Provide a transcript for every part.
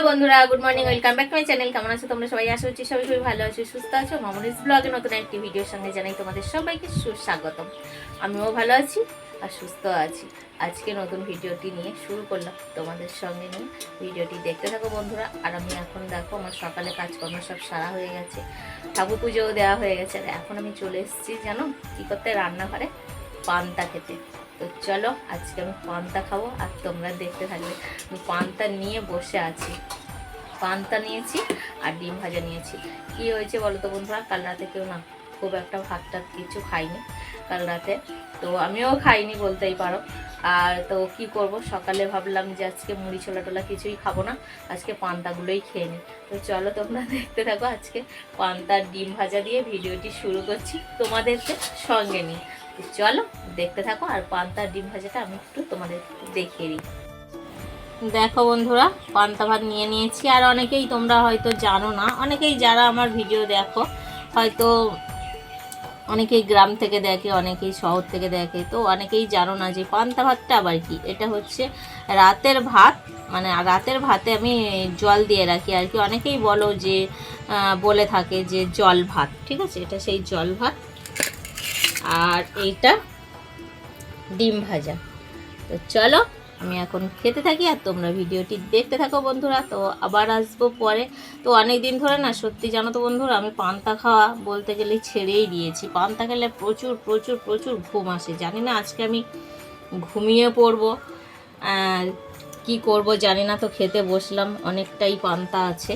Hello বন্ধুরা good morning welcome back to my channel কেমন আছো তোমরা সবাই? আশা করছি সবাই খুবই ভালো আছো, সুস্থ আছো। মামনিস ব্লগে নতুন একটি ভিডিওর সঙ্গে জানাই তোমাদের সবাইকে সুস্বাগতম। আমিও ভালো আছি আর সুস্থ আছি। আজকে নতুন ভিডিওটি নিয়ে শুরু করলাম তোমাদের সঙ্গে নিয়ে। ভিডিওটি দেখতে থাকো বন্ধুরা। আর আমি এখন দেখো, আমার সকালে কাজকর্ম সব সারা হয়ে গেছে। ঠাকুর পুজোও দেওয়া হয়ে গেছে। আর এখন আমি চলে এসেছি, জানো? কী করতে? রান্নাঘরে পান্তা খেতে। তো চলো, আজকে আমি পান্তা খাব আর তোমরা দেখতে থাকবে। আমি পান্তা নিয়ে বসে আছি। পান্তা নিয়েছি আর ডিম ভাজা নিয়েছি। কি হয়েছে বলো তো বন্ধুরা, কাল রাতে কেউ না খুব একটা ভাত টাত কিছু খাইনি কাল রাতে। তো আমিও খাইনি বলতেই পারো। আর তো কি করব, সকালে ভাবলাম যে আজকে মুড়ি ছোলা টোলা কিছুই খাব না, আজকে পান্তাগুলোই খেয়ে নিই তো চলো তোমরা দেখতে থাকো, আজকে পান্তার ডিম ভাজা দিয়ে ভিডিওটি শুরু করছি তোমাদেরকে সঙ্গে তো চলো দেখতে থাকো আর পান্তার ডিম ভাজাটা আমি একটু তোমাদের দেখিয়ে দিই। দেখো বন্ধুরা, পান্তা ভাত নিয়ে নিয়েছি। আর অনেকেই তোমরা হয়তো জানো না, অনেকেই যারা আমার ভিডিও দেখো, হয়তো অনেকেই গ্রাম থেকে দেখে, অনেকেই শহর থেকে দেখে। তো অনেকেই জানো না যে পান্তা ভাতটা আবার কি? এটা হচ্ছে রাতের ভাত মানে রাতের ভাতে আমি জল দিয়ে রাখি আর কি। অনেকেই বলো যে বলে থাকে যে জল ভাত, ঠিক আছে? এটা সেই জল ভাত। আর এইটা ডিম ভাজা। তো চলো, আমি এখন খেতে থাকি আর তোমরা ভিডিওটি দেখতে থাকো বন্ধুরা। তো আবার আসব পরে। তো অনেক দিন ধরে না, সত্যি জানো তো বন্ধুরা, আমি পান্তা খাওয়া বলতে গেলে ছেড়েই দিয়েছি। পান্তা খেলে প্রচুর প্রচুর প্রচুর ঘুম আসে। জানি না আজকে আমি ঘুমিয়ে পড়ব কি করব জানি না। তো খেতে বসলাম, অনেকটাই পান্তা আছে।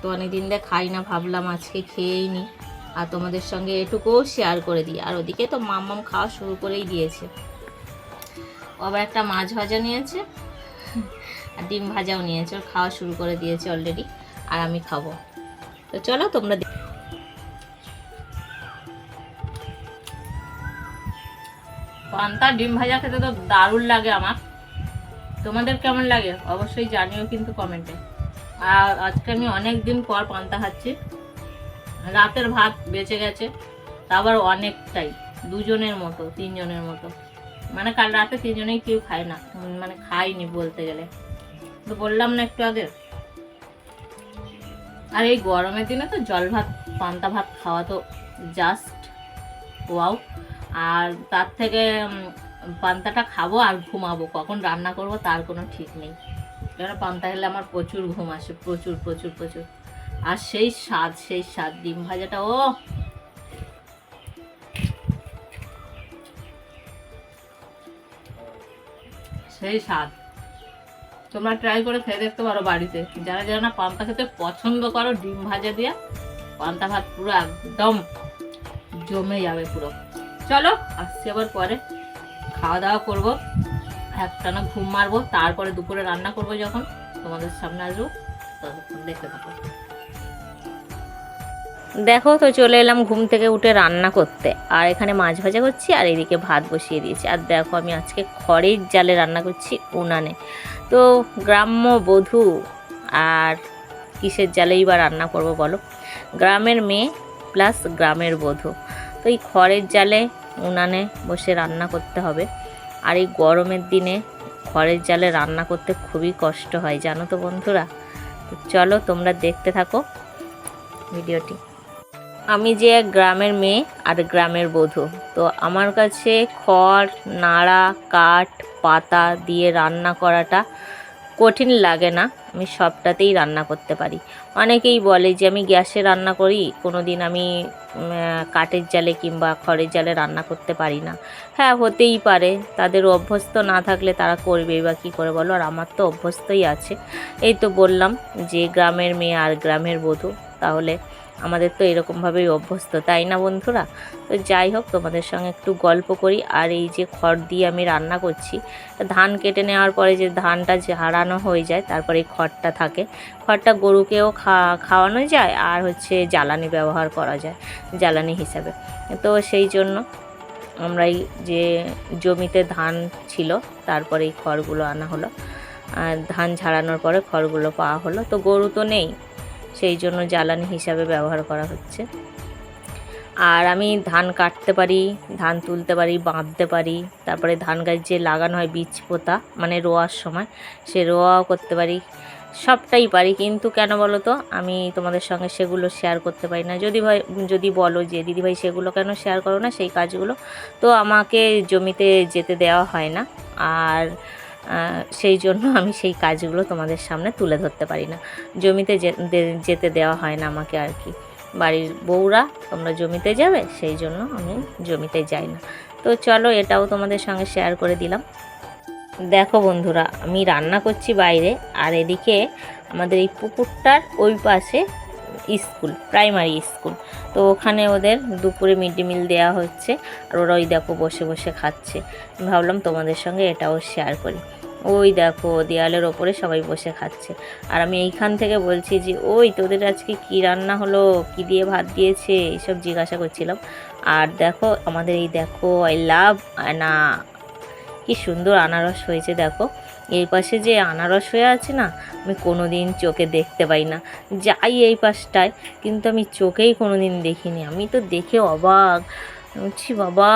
তো অনেক দিন দিয়ে খাই না, ভাবলাম আজকে খেয়েই নি। আর তোমাদের সঙ্গে এটুকুও শেয়ার করে দিই। আর ওদিকে তো মাম্মাম খাওয়া শুরু করেই দিয়েছে। আবার একটা মাছ ভাজা নিয়েছে। আর ডিম ভাজাও নিয়েছে। ওর খাওয়া শুরু করে দিয়েছে অলরেডি আর আমি খাব। তো চলো তোমরা পান্তা ডিম ভাজা খেতে তো দারুণ লাগে আমার। তোমাদের কেমন লাগে? অবশ্যই জানিও কিন্তু কমেন্টে আর আজকে আমি অনেক দিন পর পান্তা খাচ্ছি। রাতের ভাত বেঁচে গেছে আবার অনেকটাই, দুজনের মতো, তিনজনের মতো। মানে কাল রাতে তিনজনেই কেউ খায় না মানে খাইনি বলতে গেলে। তো বললাম না একটু আগে। আর এই গরমের দিনে তো জল ভাত, পান্তা ভাত খাওয়া তো জাস্ট ওয়াও আর তার থেকে পান্তাটা খাব আর ঘুমাবো, কখন রান্না করব তার কোনো ঠিক নেই। এবার পান্তা খেলে আমার প্রচুর ঘুম আসে, প্রচুর প্রচুর প্রচুর। আর সেই স্বাদ সেই স্বাদ, ডিম ভাজাটা, ও! সেই স্বাদ। তোমরা ট্রাই করে খেয়ে দেখতে পারো বাড়িতে। যারা যারা না পান্তা খেতে পছন্দ করো ডিম ভাজা দিয়ে, পান্তা ভাত পুরো একদম জমে যাবে পুরো। চলো, আসছি আবার পরে। খাওয়া দাওয়া করব, একটানা ঘুম মারবো, তারপরে দুপুরে রান্না করব যখন। তোমাদের সামনে আসব, ততক্ষণ দেখতে থাকো। দেখো তো চলে এলাম ঘুম থেকে উঠে রান্না করতে। আর এখানে মাছ ভাজা করছি আর এদিকে ভাত বসিয়ে দিয়েছি। আর দেখো আমি আজকে খড়ের জালে রান্না করছি উনানে। তো গ্রাম্য বধূ আর কিসের জালেই বা রান্না করব বলো? গ্রামের মেয়ে প্লাস গ্রামের বধূ। তো এই খড়ের জালে উনানে বসে রান্না করতে হবে। আর এই গরমের দিনে খড়ের জালে রান্না করতে খুবই কষ্ট হয়, জানো তো বন্ধুরা? চলো তোমরা দেখতে থাকো ভিডিওটি। আমি যে এক গ্রামের মেয়ে আর গ্রামের বধূ। তো আমার কাছে খড়, নাড়া, কাঠ, পাতা দিয়ে রান্না করাটা কঠিন লাগে না। আমি সবটাতেই রান্না করতে পারি। অনেকেই বলে যে, আমি গ্যাসে রান্না করি কোনো দিন আমি কাঠের জালে কিংবা খড়ের জালে রান্না করতে পারি না। হ্যাঁ হতেই পারে। তাদের অভ্যস্ত না থাকলে তারা করবেই বা কী করে বলো? আর আমার তো অভ্যস্তই আছে। এই তো বললাম যে, গ্রামের মেয়ে আর গ্রামের বধূ। তাহলে আমাদের তো এরকমভাবেই অভ্যস্ত, তাই না বন্ধুরা? তো যাই হোক, তোমাদের সঙ্গে একটু গল্প করি। আর এই যে খড় দিয়ে আমি রান্না করছি, ধান কেটে নেওয়ার পরে যে ধানটা ঝাড়ানো হয়ে যায়, তারপরে এই খড়টা থাকে। খড়টা গরুকেও খাওয়ানো যায় আর হচ্ছে জ্বালানি ব্যবহার করা যায়, জ্বালানি হিসাবে। তো সেই জন্য আমরা এই যে জমিতে ধান ছিল, তারপরে এই খড়গুলো আনা হলো। আর ধান ঝাড়ানোর পরে খড়গুলো পাওয়া হলো। তো গরু তো নেই সেই জন্য জ্বালানি হিসাবে ব্যবহার করা হচ্ছে। আর আমি ধান কাটতে পারি, ধান তুলতে পারি, বাঁধতে পারি, তারপরে ধান গাছ যে লাগানো হয় বীজ পোতা মানে রোয়ার সময়, সে রোয়াও করতে পারি, সবটাই পারি। কিন্তু কেন বলো তো আমি তোমাদের সঙ্গে সেগুলো শেয়ার করতে পারি না। যদি ভাই, যদি বলো যে দিদিভাই সেগুলো কেন শেয়ার করো না? সেই কাজগুলো? তো আমাকে জমিতে যেতে দেওয়া হয় না। আর সেই জন্য আমি সেই কাজগুলো তোমাদের সামনে তুলে ধরতে পারি না। জমিতে যেতে দেওয়া হয় না আমাকে আর কি। বাড়ির বউরা তোমরা জমিতে যাবে, সেই জন্য আমি জমিতে যাই না। তো চলো এটাও তোমাদের সঙ্গে শেয়ার করে দিলাম। দেখো বন্ধুরা, আমি রান্না করছি বাইরে, আর এদিকে আমাদের এই পুকুরটার ওই পাশে স্কুল, প্রাইমারি স্কুল। তো ওখানে ওদের দুপুরে মিড ডে মিল দেওয়া হচ্ছে আর ওরা ওই দেখো বসে বসে খাচ্ছে। ভাবলাম তোমাদের সঙ্গে এটাও শেয়ার করি। ওই দেখো দেয়ালের ওপরে সবাই বসে খাচ্ছে। আর আমি এইখান থেকে বলছি যে, ওই তোদের আজকে কি রান্না হলো? কি দিয়ে ভাত দিয়েছে? এইসব জিজ্ঞাসা করছিলাম। আর দেখো আমাদের এই দেখো আই লাভ না কি সুন্দর আনারস হয়েছে, দেখো। এই পাশে যে আনারস হয়ে আছে না, আমি কোনো দিন চোখে দেখতে পাই না। যাই এই পাশটায়, কিন্তু আমি চোখেই কোনো দিন দেখিনি। আমি তো দেখে অবাক। বলছি, বাবা,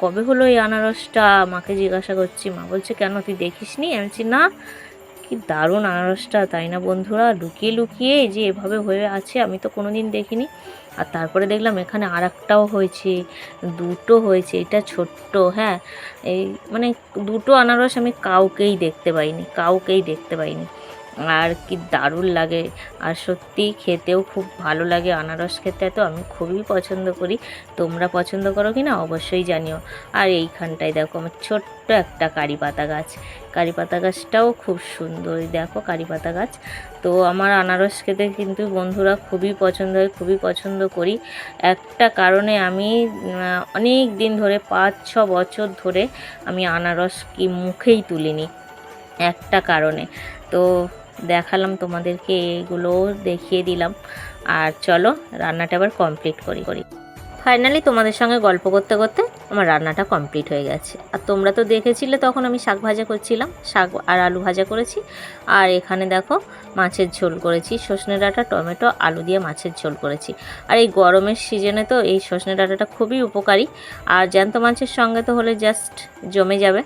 কবে হলো এই আনারসটা? মাকে জিজ্ঞাসা করছি, মা বলছে, কেন তুই দেখিস নি আমি না কি দারুণ আনারসটা, তাই না বন্ধুরা? লুকিয়ে লুকিয়ে যে এভাবে হয়ে আছে, আমি তো কোনো দিন দেখিনি। আর তারপরে দেখলাম এখানে আর একটাও হয়েছে, দুটো হয়েছে, এটা ছোট্ট হ্যাঁ। এই মানে দুটো আনারস আমি কাউকেই দেখতে পাইনি, কাউকেই দেখতে পাইনি। আর কি দারুণ লাগে। আর সত্যি খেতেও খুব ভালো লাগে। আনারস খেতে তো আমি খুবই পছন্দ করি। তোমরা পছন্দ করো কি না অবশ্যই জানিও। আর এইখানটায় দেখো আমার ছোট্ট একটা কারি পাতা গাছ। কারি পাতা গাছটাও খুব সুন্দর দেখো কারি পাতা গাছ। তো আমার আনারস খেতে কিন্তু বন্ধুরা খুবই পছন্দ হয়, খুবই পছন্দ করি। একটা কারণে আমি অনেক দিন ধরে, পাঁচ, ছ বছর ধরে আমি আনারস কি মুখেই তুলিনি। একটা কারণে। তো দেখালাম তোমাদেরকে, এগুলো দেখিয়ে দিলাম। আর চলো, রান্নাটা আবার কমপ্লিট করি। করি ফাইনালি তোমাদের সঙ্গে গল্প করতে করতে আমার রান্নাটা কমপ্লিট হয়ে গেছে। আর তোমরা তো দেখেছিলে, তখন আমি শাক ভাজা করছিলাম। শাক আর আলু ভাজা করেছি। আর এখানে দেখো, মাছের ঝোল করেছি। সজনে ডাঁটা, টমেটো, আলু দিয়ে মাছের ঝোল করেছি। আর এই গরমের সিজনে তো এই সজনে ডাঁটাটা খুবই উপকারী। আর জ্যান্ত মাছের সঙ্গে তো হলে জাস্ট জমে যাবে।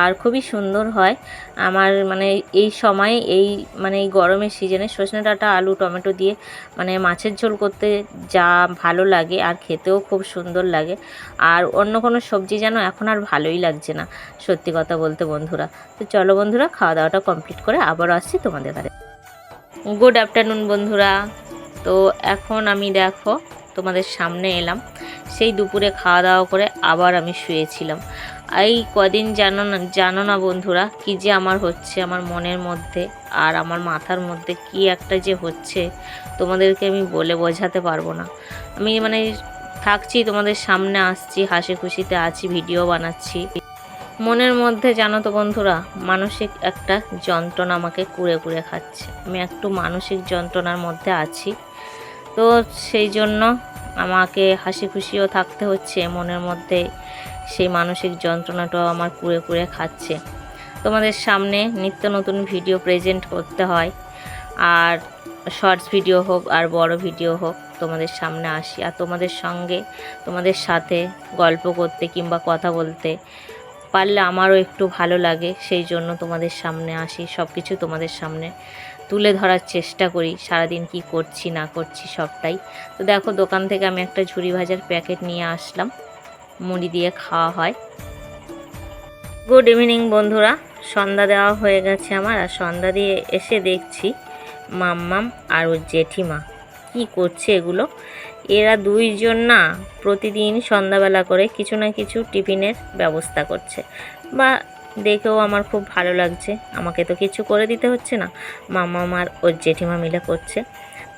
আর খুবই সুন্দর হয়। আমার মানে এই সময়ে এই মানে এই গরমের সিজনে সজনে ডাঁটা, আলু, টমেটো দিয়ে মানে মাছের ঝোল করতে যা ভালো লাগে আর খেতেও খুব সুন্দর লাগে। আর অন্য কোনো সবজি যেন এখন আর ভালোই লাগছে না, সত্যি কথা বলতে বন্ধুরা। তো চলো বন্ধুরা, খাওয়া দাওয়াটা কমপ্লিট করে আবারও আসছি তোমাদের কাছে। গুড আফটারনুন বন্ধুরা। তো এখন আমি দেখো তোমাদের সামনে এলাম। সেই দুপুরে খাওয়া দাওয়া করে আবার আমি শুয়েছিলাম। এই কদিন জানো না জানো না বন্ধুরা কি যে আমার হচ্ছে আমার মনের মধ্যে আর আমার মাথার মধ্যে কি একটা যে হচ্ছে তোমাদেরকে আমি বলে বোঝাতে পারব না। আমি মানে থাকছি তোমাদের সামনে, আসছি হাসি খুশিতে আছি, ভিডিও বানাচ্ছি। মনের মধ্যে জানো তো বন্ধুরা, মানসিক একটা যন্ত্রণা আমাকে কুড়ে কুড়ে খাচ্ছে। আমি একটু মানসিক যন্ত্রণার মধ্যে আছি। তো সেই জন্য আমাকে হাসি খুশিও থাকতে হচ্ছে মনের মধ্যে। সেই মানসিক যন্ত্রণাটাও আমার কুড়ে কুড়ে খাচ্ছে। তোমাদের সামনে নিত্য নতুন ভিডিও প্রেজেন্ট করতে হয়। আর শর্টস ভিডিও হোক আর বড় ভিডিও হোক, তোমাদের সামনে আসি। আর তোমাদের সঙ্গে তোমাদের সাথে গল্প করতে কিংবা কথা বলতে পারলে আমারও একটু ভালো লাগে। সেই জন্য তোমাদের সামনে আসি সব কিছু তোমাদের সামনে তুলে ধরার চেষ্টা করি। সারাদিন কি করছি, না করছি সবটাই। তো দেখো, দোকান থেকে আমি একটা ঝুড়ি ভাজার প্যাকেট নিয়ে আসলাম। মুড়ি দিয়ে খাওয়া হয়। গুড ইভিনিং বন্ধুরা। সন্ধ্যা দেওয়া হয়ে গেছে আমার, আর সন্ধ্যা দিয়ে এসে দেখছি মাম্মাম আর ওর জেঠিমা। কি করছে এগুলো? এরা দুইজন না প্রতিদিন সন্ধ্যাবেলা করে কিছু না কিছু টিফিনের ব্যবস্থা করছে। বা দেখেও আমার খুব ভালো লাগছে। আমাকে তো কিছু করে দিতে হচ্ছে না। মাম্মাম আর ওর জেঠিমা মিলে করছে।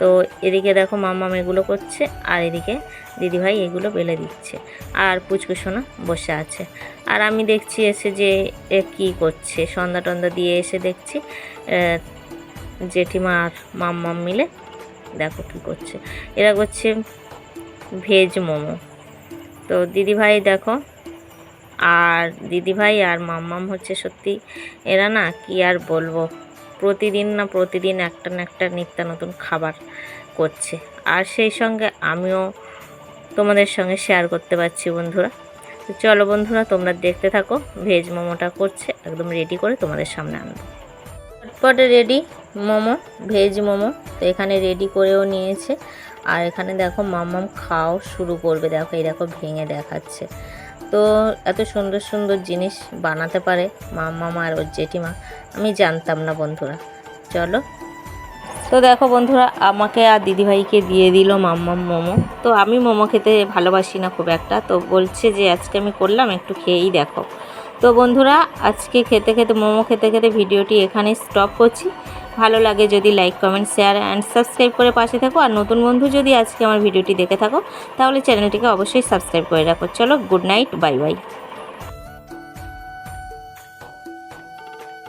তো এদিকে দেখো মাম্মাম এগুলো করছে, আর এদিকে দিদিভাই এগুলো বেলে দিচ্ছে। আর পুচকুসোনা বসে আছে। আর আমি দেখছি এসে যে এ কী করছে, সন্ধ্যা টন্ধা দিয়ে এসে দেখছি জেঠিমা আর মাম্মাম মিলে দেখো কী করছে। এরা করছে ভেজ মোমো। তো দিদিভাই দেখো, আর দিদিভাই আর মাম্মাম হচ্ছে সত্যি এরা না কি আর বলব। প্রতিদিন না প্রতিদিন একটা না একটা নিত্য নতুন খাবার করছে। আর সেই সঙ্গে আমিও তোমাদের সঙ্গে শেয়ার করতে পারছি বন্ধুরা। তো চলো বন্ধুরা, তোমরা দেখতে থাকো ভেজ মোমোটা করছে, একদম রেডি করে তোমাদের সামনে আনব। চটপটে রেডি মোমো ভেজ মোমো, তো এখানে রেডি করেও নিয়েছে। আর এখানে দেখো মাম্মাম খাও শুরু করবে। দেখো, এই দেখো ভেঙে দেখাচ্ছে। তো এত সুন্দর সুন্দর জিনিস বানাতে পারে মাম্মাম আর ওর জেঠিমা, আমি জানতাম না বন্ধুরা। চলো। তো দেখো বন্ধুরা, আমাকে আর দিদিভাইকে দিয়ে দিল মাম্মাম মোমো। তো আমি মোমো খেতে ভালোবাসি না খুব একটা, তো বলছে যে আজকে আমি করলাম, একটু খেয়েই দেখো। তো বন্ধুরা, আজকে খেতে খেতে, মোমো খেতে খেতে ভিডিওটি এখানে স্টপ করছি। ভালো লাগে যদি like comment share and subscribe করে পাশে থাকো। আর নতুন বন্ধু যদি আজকে আমার ভিডিওটি দেখে থাকো, তাহলে চ্যানেলটিকে অবশ্যই সাবস্ক্রাইব করে রাখো। চলো গুড নাইট বাই বাই